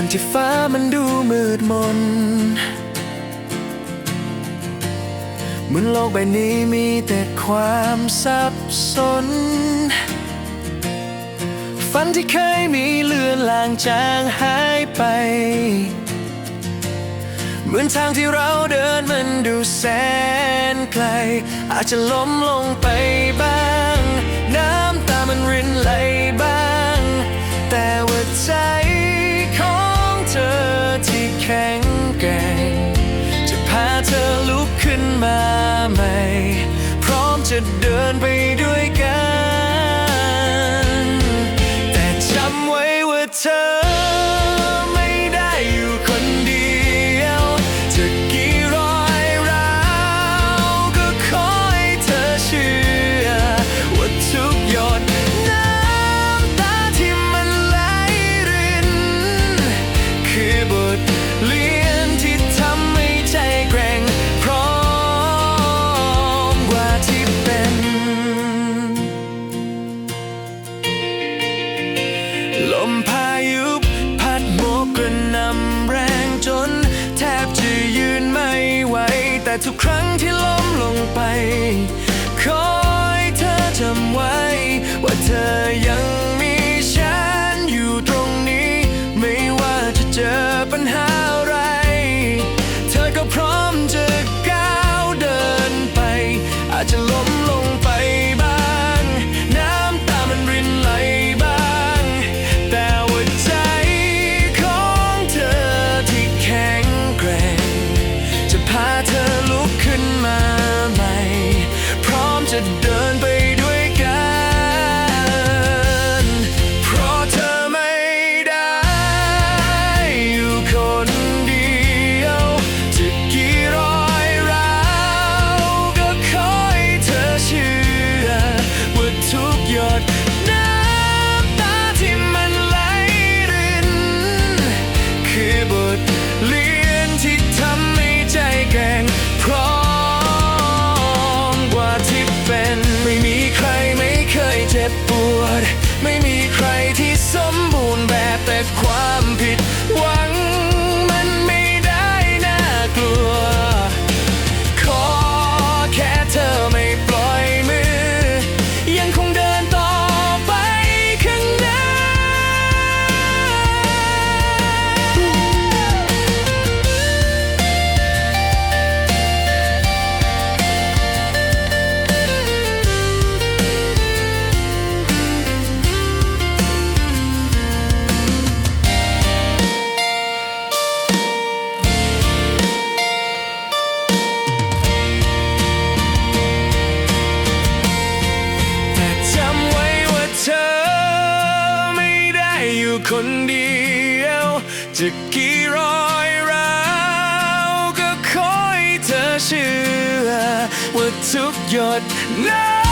วันที่ฟ้ามันดูมืดมนเหมือนโลกใบนี้มีแต่ความสับสน ฝันที่เคยมีเลือนลางจางหายไป เหมือนทางที่เราเดินมันดูแสนไกล อาจจะล้มลงไปบ้าง น้ำตามันรินไหล to do. มพายุพัดโบกกระนำแรงจน แทบจะยืนไม่ไหว แต่ทุกครั้งที่ล้มลงไป คนเดียว จะกี่รอยร้าวก็คอยเธอเชื่อ ว่าทุกหยดน้ำ